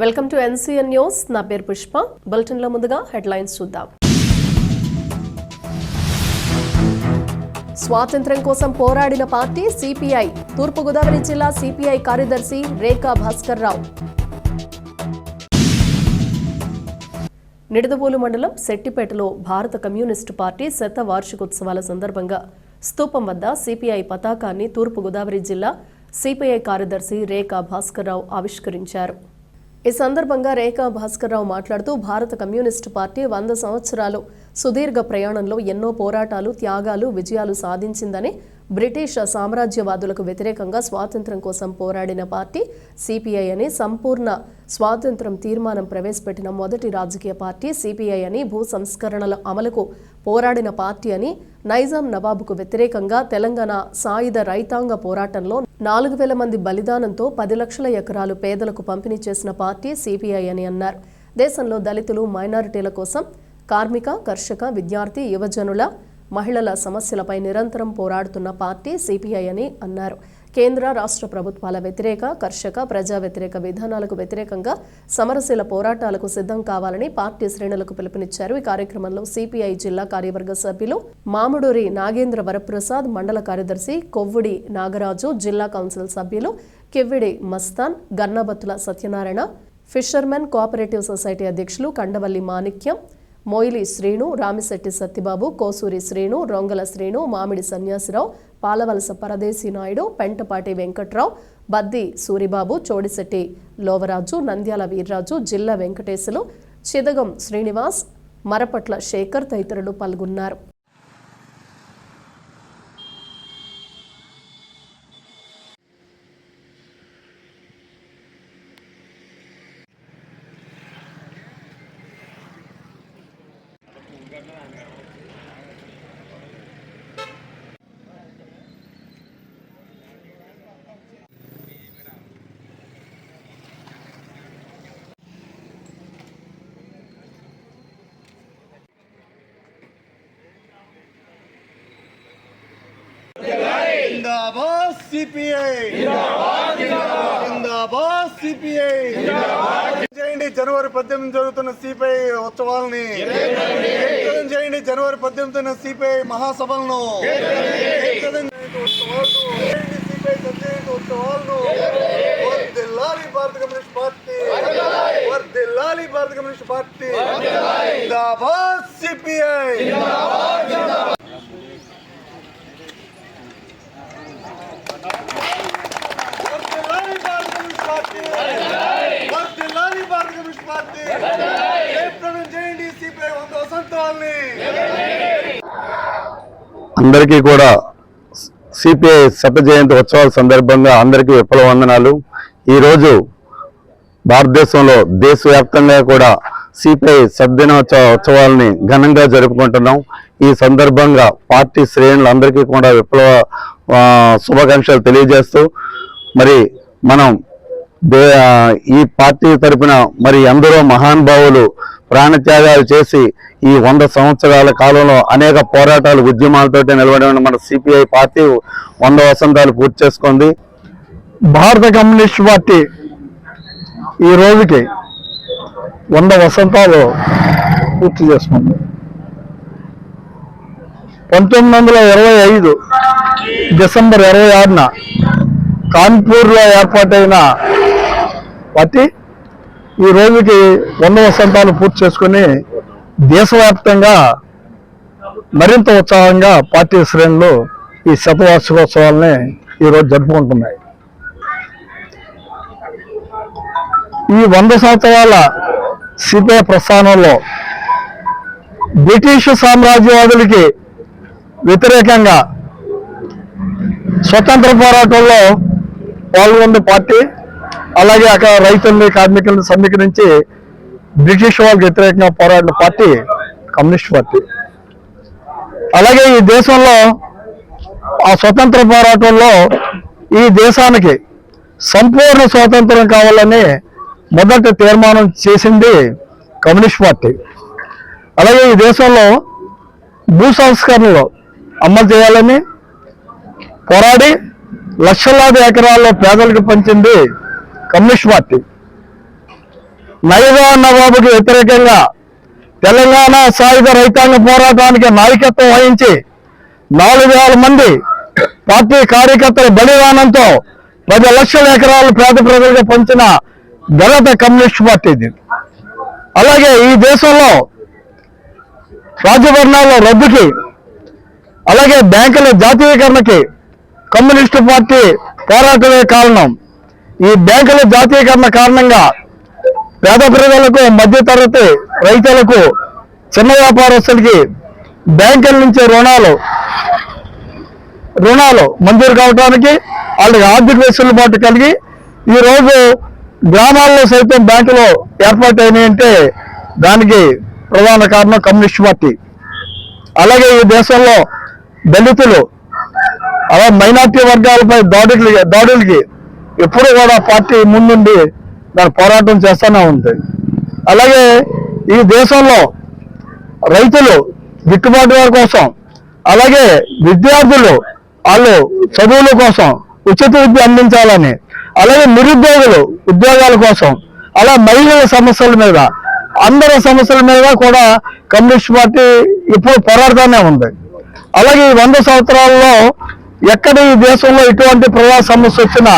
Welcome to NCN news. నా పేరు పుష్ప. బులెటిన్లో ముందుగా హెడ్లైన్స్ చూద్దాం. స్వాతంత్ర్యం కోసం పోరాడిన పార్టీ సిపిఐ. తూర్పుగోదావరి జిల్లా సిపిఐ కార్యదర్శి రేఖా భాస్కర్ రావు. నిడదవోలు మండలం సెట్టిపేటలో భారత కమ్యూనిస్టు పార్టీ శత వార్షికోత్సవాల సందర్భంగా స్తూపం వద్ద సిపిఐ పతాకాన్ని తూర్పుగోదావరి జిల్లా సిపిఐ కార్యదర్శి రేఖా భాస్కర్రావు ఆవిష్కరించారు. ఈ సందర్భంగా రేఖా భాస్కర్రావు మాట్లాడుతూ భారత కమ్యూనిస్టు పార్టీ వంద సంవత్సరాలు సుదీర్ఘ ప్రయాణంలో ఎన్నో పోరాటాలు త్యాగాలు విజయాలు సాధించిందని బ్రిటిష్ సామ్రాజ్యవాదులకు వ్యతిరేకంగా స్వాతంత్ర్యం కోసం పోరాడిన పార్టీ సిపిఐ అని సంపూర్ణ స్వాతంత్ర్యం తీర్మానం ప్రవేశపెట్టిన మొదటి రాజకీయ పార్టీ సిపిఐ అని భూ సంస్కరణల అమలుకు పోరాడిన పార్టీ అని నైజాం నవాబుకు వ్యతిరేకంగా తెలంగాణ సాయుధ రైతాంగ పోరాటంలో నాలుగు వేల మంది బలిదానంతో పది లక్షల ఎకరాలు పేదలకు పంపిణీ చేసిన పార్టీ సిపిఐ అని అన్నారు. దేశంలో దళితులు మైనారిటీల కోసం కార్మిక కర్షక విద్యార్థి యువజనుల మహిళల సమస్యలపై నిరంతరం పోరాడుతున్న పార్టీ సిపిఐ అని అన్నారు. కేంద్ర రాష్ట్ర ప్రభుత్వాల వ్యతిరేక కర్షక ప్రజా వ్యతిరేక విధానాలకు వ్యతిరేకంగా సమరశీల పోరాటాలకు సిద్ధం కావాలని పార్టీ శ్రేణులకు పిలుపునిచ్చారు. ఈ కార్యక్రమంలో సిపిఐ జిల్లా కార్యవర్గ సభ్యులు మామిడూరి నాగేంద్ర వరప్రసాద్ మండల కార్యదర్శి కొవ్వుడి నాగరాజు జిల్లా కౌన్సిల్ సభ్యులు Kivvidi Mastan Gannabattula Satyanarayana fishermen cooperative society అధ్యక్షులు కండవల్లి మాణిక్యం మోయిలి శ్రీను రామిశెట్టి సత్యబాబు కోసూరి శ్రీను రొంగల శ్రీను మామిడి సన్యాసిరావు పాలవలస పరదేశీ నాయుడు పెంటపాటి వెంకట్రావు బద్ది సూరిబాబు చోడిశెట్టి లోవరాజు నంద్యాల వీర్రాజు జిల్లా వెంకటేశులు చిదగం శ్రీనివాస్ మరపట్ల శేఖర్ తదితరులు పాల్గొన్నారు. సిపిఐ. సిపిఐ. చేయండి జనవరి పద్దెనిమిది జరుగుతున్న సిపిఐ ఉత్సవాలని చేయండి జనవరి పద్దెనిమిది సిపిఐ మహాసభలను భారత కమ్యూనిస్ట్ పార్టీ. భారత కమ్యూనిస్ట్ పార్టీ. సిపిఐ. అందరికీ కూడా సిపిఐ శత జయంతి ఉత్సవాల సందర్భంగా అందరికీ విప్లవ వందనాలు ఈరోజు భారతదేశంలో దేశవ్యాప్తంగా కూడా సిపిఐ సద్దినోత్సవ ఉత్సవాలని ఘనంగా జరుపుకుంటున్నాం. ఈ సందర్భంగా పార్టీ శ్రేణులందరికీ కూడా విప్లవ శుభాకాంక్షలు తెలియజేస్తూ మరి మనం ఈ పార్టీ తరపున మరి ఎందరో మహానుభావులు ప్రాణత్యాగాలు చేసి ఈ వంద సంవత్సరాల కాలంలో అనేక పోరాటాలు ఉద్యమాలతో నిలబడి మన సిపిఐ పార్టీ వంద వసంతాలు పూర్తి చేసుకుంది. భారత కమ్యూనిస్ట్ పార్టీ ఈ రోజుకి వంద వసంతాలు పూర్తి చేసుకుంది. పంతొమ్మిది వందల ఇరవై ఐదు డిసెంబర్ ఇరవై ఆరున కాన్పూర్లో ఏర్పాటైన పార్టీ ఈ రోజుకి వంద వసంతాలు పూర్తి చేసుకుని దేశవ్యాప్తంగా మరింత ఉత్సాహంగా పార్టీ శ్రేణులు ఈ శతవార్షికోత్సవాలని ఈరోజు జరుపుకుంటున్నాయి. ఈ వంద సంవత్సరాల సిపిఐ ప్రస్థానంలో బ్రిటిష్ సామ్రాజ్యవాదులకి వ్యతిరేకంగా స్వతంత్ర పోరాటంలో పాల్గొన్న పార్టీ అలాగే అక్కడ రైతుల్ని కార్మికులను సమీకరించి బ్రిటిష్ వాళ్ళకి వ్యతిరేకంగా పోరాడిన పార్టీ కమ్యూనిస్ట్ పార్టీ. అలాగే ఈ దేశంలో ఆ స్వతంత్ర పోరాటంలో ఈ దేశానికి సంపూర్ణ స్వాతంత్రం కావాలని మొదట తీర్మానం చేసింది కమ్యూనిస్ట్ పార్టీ. అలాగే ఈ దేశంలో భూ సంస్కరణలు అమలు చేయాలని పోరాడి లక్షలాది ఎకరాల్లో పేదలకు పంచింది కమ్యూనిస్ట్ పార్టీ. నైజా నవాబుకి వ్యతిరేకంగా తెలంగాణ సాయుధ రైతాంగ పోరాటానికి నాయకత్వం వహించి నాలుగు వేల మంది పార్టీ కార్యకర్తల బలిదానంతో పది లక్షల ఎకరాలు పేద ప్రజలకు పంచిన దళిత కమ్యూనిస్ట్ పార్టీ అలాగే ఈ దేశంలో రాజభరణాల రద్దుకి అలాగే బ్యాంకుల జాతీయకరణకి కమ్యూనిస్టు పార్టీ పోరాటమే కారణం. ఈ బ్యాంకుల జాతీయకరణ కారణంగా పేద ప్రజలకు మధ్యతరగతి రైతులకు చిన్న వ్యాపారస్తులకి బ్యాంకుల నుంచి రుణాలు రుణాలు మంజూరు కావడానికి వాళ్ళకి ఆర్థిక వెసులుబాటు కలిగి ఈరోజు గ్రామాల్లో సైతం బ్యాంకులు ఏర్పాటైనాయంటే దానికి ప్రధాన కారణం కమ్యూనిస్ట్ పార్టీ. అలాగే ఈ దేశంలో దళితులు అలా మైనార్టీ వర్గాలపై దాడులు దాడులకి ఎప్పుడు కూడా పార్టీ ముందుండి దాని పోరాటం చేస్తూనే ఉంది. అలాగే ఈ దేశంలో రైతులు గిట్టుబాటు కోసం అలాగే విద్యార్థులు వాళ్ళు చదువుల కోసం ఉచిత విద్య అందించాలని అలాగే నిరుద్యోగులు ఉద్యోగాల కోసం అలా మహిళల సమస్యల మీద అందరి సమస్యల మీద కూడా కమ్యూనిస్ట్ పార్టీ ఇప్పుడు పోరాడుతూనే ఉంది. అలాగే ఈ వంద సంవత్సరాల్లో ఎక్కడ ఈ దేశంలో ఇటువంటి ప్రజా సమస్య వచ్చినా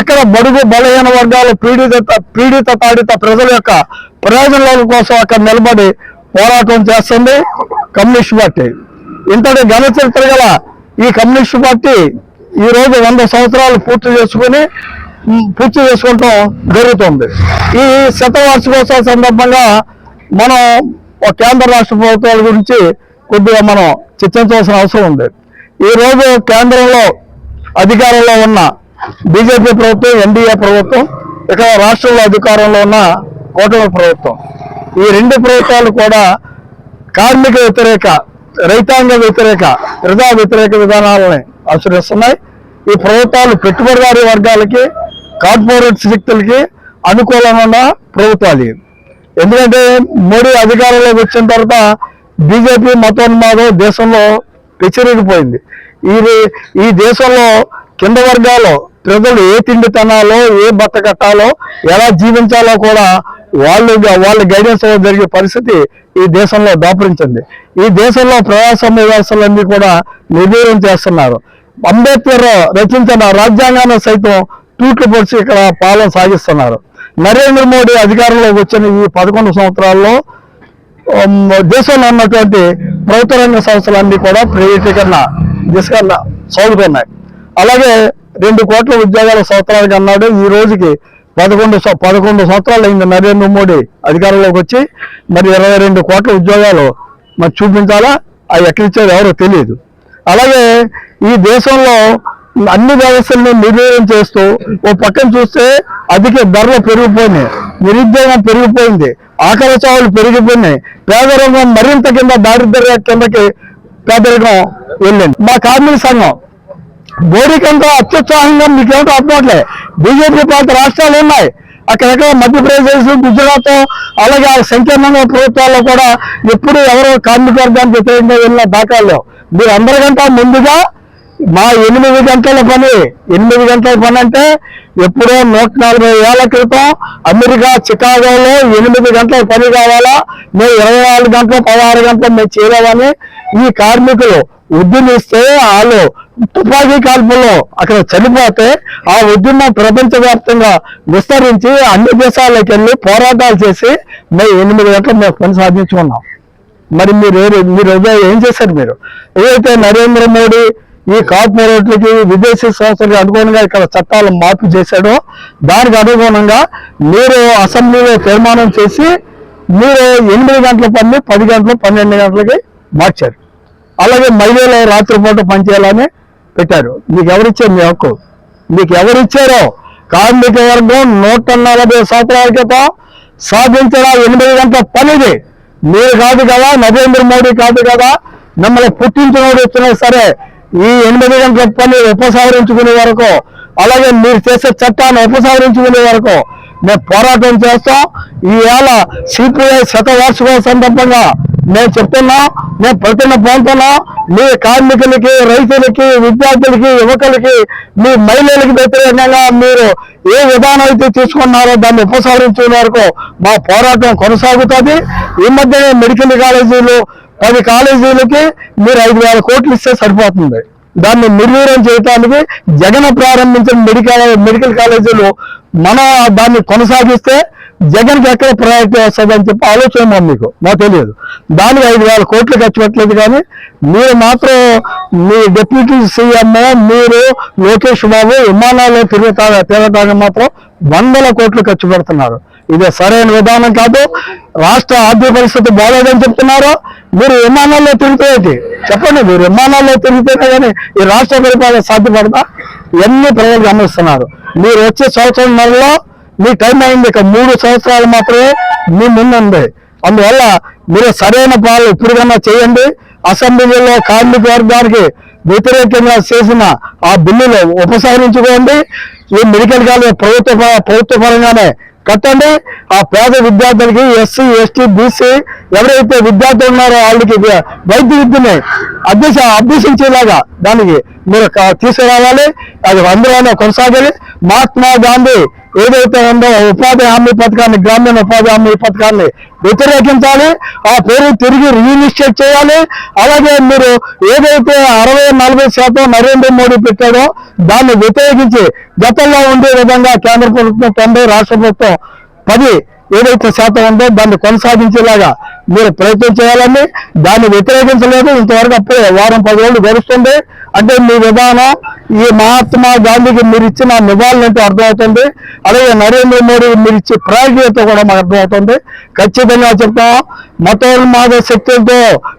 ఎక్కడ బడుగు బలహీన వర్గాలు పీడిత పీడిత తాడిత ప్రజల యొక్క ప్రయోజనాల కోసం అక్కడ నిలబడి పోరాటం చేస్తుంది కమ్యూనిస్ట్ పార్టీ. ఇంతటి ఘన చరిత్ర గల ఈ కమ్యూనిస్ట్ పార్టీ ఈరోజు వంద సంవత్సరాలు పూర్తి చేసుకుని పూర్తి చేసుకుంటాం జరుగుతుంది. ఈ శతవార్షికోత్సవ సందర్భంగా మనం ఒక కేంద్ర రాష్ట్ర ప్రభుత్వాల గురించి కొద్దిగా మనం చర్చించవలసిన అవసరం ఉంది. ఈ రోజు కేంద్రంలో అధికారంలో ఉన్న బీజేపీ ప్రభుత్వం ఎన్డీఏ ప్రభుత్వం ఇక్కడ రాష్ట్రంలో అధికారంలో ఉన్న కూటమి ప్రభుత్వం. ఈ రెండు ప్రభుత్వాలు కూడా కార్మిక వ్యతిరేక రైతాంగ వ్యతిరేక ప్రజా వ్యతిరేక విధానాలని అనుసరిస్తున్నాయి. ఈ ప్రభుత్వాలు పెట్టుబడిదారీ వర్గాలకి కార్పొరేట్ శక్తులకి అనుకూలమైన ప్రభుత్వాలు ఎందుకంటే మోడీ అధికారంలోకి వచ్చిన తర్వాత బీజేపీ మతోన్మాదం దేశంలో పెచ్చరిగిపోయింది. ఇది ఈ దేశంలో కింద వర్గాలు ప్రజలు ఏ తిండి తినాలో ఏ బట్ట కట్టాలో ఎలా జీవించాలో కూడా వాళ్ళు వాళ్ళ గైడెన్స్ జరిగే పరిస్థితి ఈ దేశంలో దాపురించింది ఈ దేశంలో ప్రజాస్వామ్య వ్యవస్థలన్నీ కూడా నిర్వీర్యం చేస్తున్నారు. అంబేద్కర్ రచించిన రాజ్యాంగాన్ని సైతం తూట్లు పొడిచి ఇక్కడ పాలన సాగిస్తున్నారు. నరేంద్ర మోడీ అధికారంలోకి వచ్చిన ఈ పదకొండు సంవత్సరాల్లో దేశంలో ఉన్నటువంటి ప్రభుత్వ రంగ సంస్థలన్నీ కూడా ప్రైవేటీకరణ దిశగా సాగుతున్నాయి. అలాగే రెండు కోట్ల ఉద్యోగాల సంవత్సరానికి అన్నాడు ఈ రోజుకి పదకొండు పదకొండు సంవత్సరాలు అయింది నరేంద్ర మోడీ అధికారంలోకి వచ్చి మరి ఇరవై రెండు కోట్ల ఉద్యోగాలు మరి చూపించాలా? అవి ఎక్కడిచ్చేది ఎవరో తెలియదు. అలాగే ఈ దేశంలో అన్ని వ్యవస్థలను నిర్వీర్యం చేస్తూ ఓ పక్కన చూస్తే అధిక ధరలు పెరిగిపోయినాయి. నిరుద్యోగం పెరిగిపోయింది. ఆకలి చావులు పెరిగిపోయినాయి. పేదరికం మరింత కింద దారిద్ర్య కిందకి పేదరికం వెళ్ళింది. మా కార్మిక సంఘం బోడికంతా అత్యుత్సాహంగా మీకేమిటో అర్థమట్లే బీజేపీ పార్టీ రాష్ట్రాలు ఉన్నాయి. అక్కడెక్కడ మధ్యప్రదేశ్ గుజరాత్ అలాగే ఆ ప్రభుత్వాల్లో కూడా ఎప్పుడు ఎవరో కార్మిక వర్గానికి వ్యతిరేకంగా వెళ్ళిన దాఖలు మీరు అందరికంటే ముందుగా మా ఎనిమిది గంటల పని. ఎనిమిది గంటల పని అంటే ఎప్పుడో నూట నలభై ఏళ్ళ క్రితం అమెరికా చికాగోలో ఎనిమిది గంటల పని కావాలా? మేము ఇరవై నాలుగు గంటలు పదహారు గంటలు మేము చేయలేమని ఈ కార్మికులు ఉద్యమిస్తే వాళ్ళు తుపాకీ కాల్పుల్లో అక్కడ చనిపోతే ఆ ఉద్యమం ప్రపంచవ్యాప్తంగా విస్తరించి అన్ని దేశాలకు వెళ్ళి పోరాటాలు చేసి మేము ఎనిమిది గంటలు మేము పని సాధించుకున్నాం. మరి మీరు మీరు ఏం చేశారు మీరు? ఏదైతే నరేంద్ర మోడీ ఈ కార్పొరేట్లకి విదేశీ సంస్థలకు అనుగుణంగా ఇక్కడ చట్టాలు మార్పు చేశాడో దానికి అనుగుణంగా మీరు అసెంబ్లీలో తీర్మానం చేసి మీరు ఎనిమిది గంటల పని పది గంటలు పన్నెండు గంటలకి మార్చారు. అలాగే మహిళలు రాత్రిపూట పనిచేయాలని పెట్టారు. మీకు ఎవరిచ్చారు మీ హక్కు? మీకు ఎవరిచ్చారో? కార్మిక వర్గం నూట నలభై సంవత్సరాల క్రితం సాధించిన ఎనిమిది గంటల పనిది. మీరు కాదు కదా నరేంద్ర మోడీ కాదు కదా మిమ్మల్ని పుట్టించిన వాడు వచ్చినా సరే ఈ ఎనిమిది గంటల పని ఉపసంహరించుకునే వరకు అలాగే మీరు చేసే చట్టాన్ని ఉపసంహరించుకునే వరకు మేము పోరాటం చేస్తాం. ఈవేళ సిపిఐ శతవార్షిక సందర్భంగా మేము చెప్తున్నా మేము ప్రతిన పోతున్నా మీ కార్మికులకి రైతులకి విద్యార్థులకి యువకులకి మీ మహిళలకి వ్యతిరేకంగా మీరు ఏ విధానం అయితే తీసుకున్నారో దాన్ని ఉపసంహరించే వరకు మా పోరాటం కొనసాగుతుంది. ఈ మధ్యనే మెడికల్ కాలేజీలు పది కాలేజీలకి మీరు ఐదు వేల కోట్లు ఇస్తే సరిపోతుంది. దాన్ని నిర్వీర్యం చేయటానికి జగన్ ప్రారంభించిన మెడికల్ మెడికల్ కాలేజీలు మన దాన్ని కొనసాగిస్తే జగన్కి ఎక్కడ ప్రయారిటీ వస్తుందని చెప్పి ఆలోచన మా మీకు? మాకు తెలియదు. దానికి ఐదు వేల కోట్లు ఖర్చు పెట్టలేదు కానీ మీరు మాత్రం మీ డిప్యూటీ సీఎం మీరు లోకేష్ బాబు విమానాల్లో తిరుగుతా తిరగడానికి మాత్రం వందల కోట్లు ఖర్చు పెడుతున్నారు. ఇది సరైన విధానం కాదు. రాష్ట్ర ఆర్థిక పరిస్థితి బాగోదని చెప్తున్నారు. మీరు విమానాల్లో తిరుగుతాయి చెప్పండి మీరు విమానాల్లో తిరుగుతేనే కానీ ఈ రాష్ట్ర పరిపాలన సాధ్యపడతా ఇవన్నీ ప్రజలు గమనిస్తున్నారు. మీరు వచ్చే సంవత్సరం నెలలో మీ టైం అయింది ఇక మూడు సంవత్సరాలు మాత్రమే మీ ముందుంది. అందువల్ల మీరు సరైన పాలు ఇప్పుడుకన్నా చేయండి. అసెంబ్లీలో కార్మిక వర్గానికి వ్యతిరేకంగా చేసిన ఆ బిల్లులు ఉపసంహరించుకోండి. ఈ మెడికల్ కాలేజ్ ప్రభుత్వ ప్రభుత్వ పరంగానే కట్టండి. ఆ పేద విద్యార్థులకి ఎస్సీ ఎస్టీ బీసీ ఎవరైతే విద్యార్థులు ఉన్నారో వాళ్ళకి వైద్య విద్యని అభ్యస అభ్యసించేలాగా దానికి మీరు తీసుకురావాలి. అది అందులోనే కొనసాగాలి. మహాత్మా గాంధీ ఏదైతే ఉందో ఉపాధి హామీ పథకాన్ని గ్రామీణ ఉపాధి హామీ పథకాన్ని వ్యతిరేకించాలి ఆ పేరు తిరిగి రీఇనిషియేట్ చేయాలి. అలాగే మీరు ఏదైతే అరవై నలభై శాతం నరేంద్ర మోడీ పెట్టాడో దాన్ని వ్యతిరేకించి గతంలో ఉండే విధంగా కేంద్ర ప్రభుత్వం తొంభై రాష్ట్ర ప్రభుత్వం పది ఏదైతే శాతం ఉందో దాన్ని కొనసాగించేలాగా మీరు ప్రయత్నం చేయాలని దాన్ని వ్యతిరేకించలేదు. ఇంతవరకు అప్పుడే వారం పది రోజులు గడుస్తుంది. అంటే మీ విధానం ఈ మహాత్మా గాంధీకి మీరు ఇచ్చిన నివాళులు అంటే అర్థమవుతుంది. అలాగే నరేంద్ర మోడీ మీరు ఇచ్చే ప్రయారిటీతో కూడా మాకు అర్థమవుతుంది. ఖచ్చితంగా చెప్తాం. మతోన్మాద శక్తులతో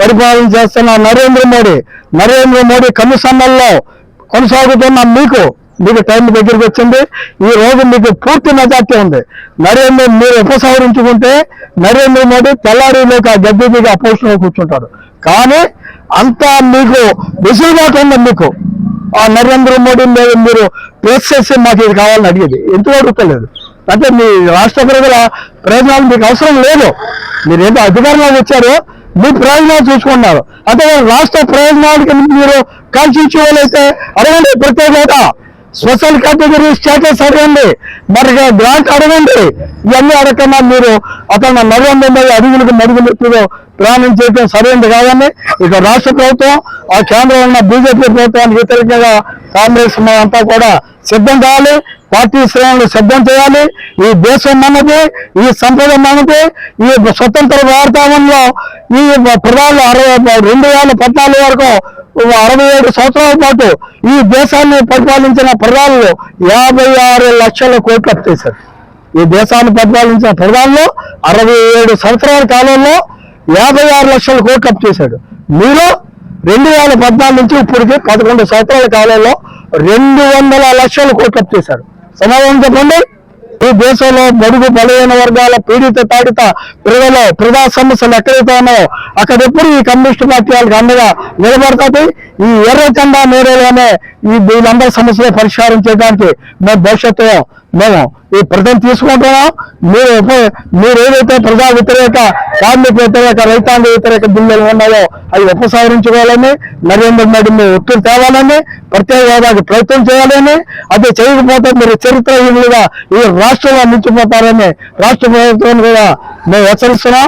పరిపాలన చేస్తున్న నరేంద్ర మోడీ నరేంద్ర మోడీ కమిషన్లలో కొనసాగుతున్న మీకు మీకు టైం దగ్గరికి వచ్చింది. ఈ రోజు మీకు పూర్తి మెజార్టీ ఉంది. నరేంద్ర మీరు ఉపసంహరించుకుంటే నరేంద్ర మోడీ తెల్లారిలోకి ఆ గద్దె దిగి అపోజిషన్ కూర్చుంటాడు కానీ అంతా మీకు వెసులుబాటు ఉంది మీకు. ఆ నరేంద్ర మోడీ మీద మీరు ప్రెస్ చేసి మాకు ఇది కావాలని అడిగేది. ఎందుకు అడుగుతలేదు? అంటే మీ రాష్ట్ర ప్రజల ప్రయోజనాలు మీకు అవసరం లేదు. మీరు ఏదో అధికారంలో వచ్చారు మీ ప్రయోజనాలు చూసుకున్నారు. అంటే రాష్ట్ర ప్రయోజనాలకి మీరు కాల్చించే అయితే అడగండి ప్రత్యేకత సోషల్ కేటగిరీ స్టేటస్ అడగండి. మరి గ్రాంట్ అడగండి. ఇవన్నీ అడగకుండా మీరు అతను నరేంద్ర మోడీ అడుగులకు మడుగులు ప్రయాణం చేయడం సరైనది కాదని ఇక రాష్ట్ర ప్రభుత్వం ఆ కేంద్రంలో ఉన్న బీజేపీ ప్రభుత్వానికి వ్యతిరేకంగా కాంగ్రెస్ అంతా కూడా సిద్ధం కావాలి. పార్టీ శ్రేణులు సిద్ధం చేయాలి. ఈ దేశం మనది ఈ సంపద మనది ఈ స్వతంత్ర భారతంలో ఈ ప్రధాన అరవై రెండు వేల పద్నాలుగు వరకు అరవై ఏడు సంవత్సరాల పాటు ఈ దేశాన్ని పరిపాలించిన ప్రధానులు యాభై ఆరు లక్షల కోట్లు అప్పు ఈ దేశాన్ని పరిపాలించిన ప్రధానులు అరవై ఏడు సంవత్సరాల కాలంలో యాభై ఆరు లక్షల కోట్లు అప్పు చేశాడు మీరు రెండు వేల పద్నాలుగు నుంచి ఇప్పటికి పదకొండు సంవత్సరాల కాలంలో రెండు వందల లక్షల కోట్లు అప్పు చేశారు సమాధానం చెప్పండి ఈ దేశంలో బడుగు బలహీన వర్గాల పీడిత తాడిత ప్రజలు ప్రజా సమస్యలు ఎక్కడైతే ఉన్నాయో అక్కడ ఎప్పుడు ఈ కమ్యూనిస్ట్ పార్టీ వాళ్ళకి అండగా నిలబడుతుంది? ఈ ఎర్ర జెండా మేరేలోనే ఈ వీళ్ళందరి సమస్యలు పరిష్కారం చేయడానికి మేము భవిష్యత్తులో మేము ఈ ప్రజలు తీసుకుంటున్నాం మీరు మీరు ఏదైతే ప్రజా వ్యతిరేక కార్మిక వ్యతిరేక రైతాంగ వ్యతిరేక బిల్లులు ఉన్నాయో అవి ఉపసంహరించుకోవాలని నరేంద్ర మోడీని మీరు ఒత్తిడి తేవాలని ప్రత్యేక హోదాకి ప్రయత్నం చేయాలని అది చేయకపోతే మీరు చరిత్రహీనులుగా ఈ రాష్ట్రంలో నిలిచిపోతారని రాష్ట్ర ప్రభుత్వం కూడా మేము హెచ్చరిస్తున్నాం.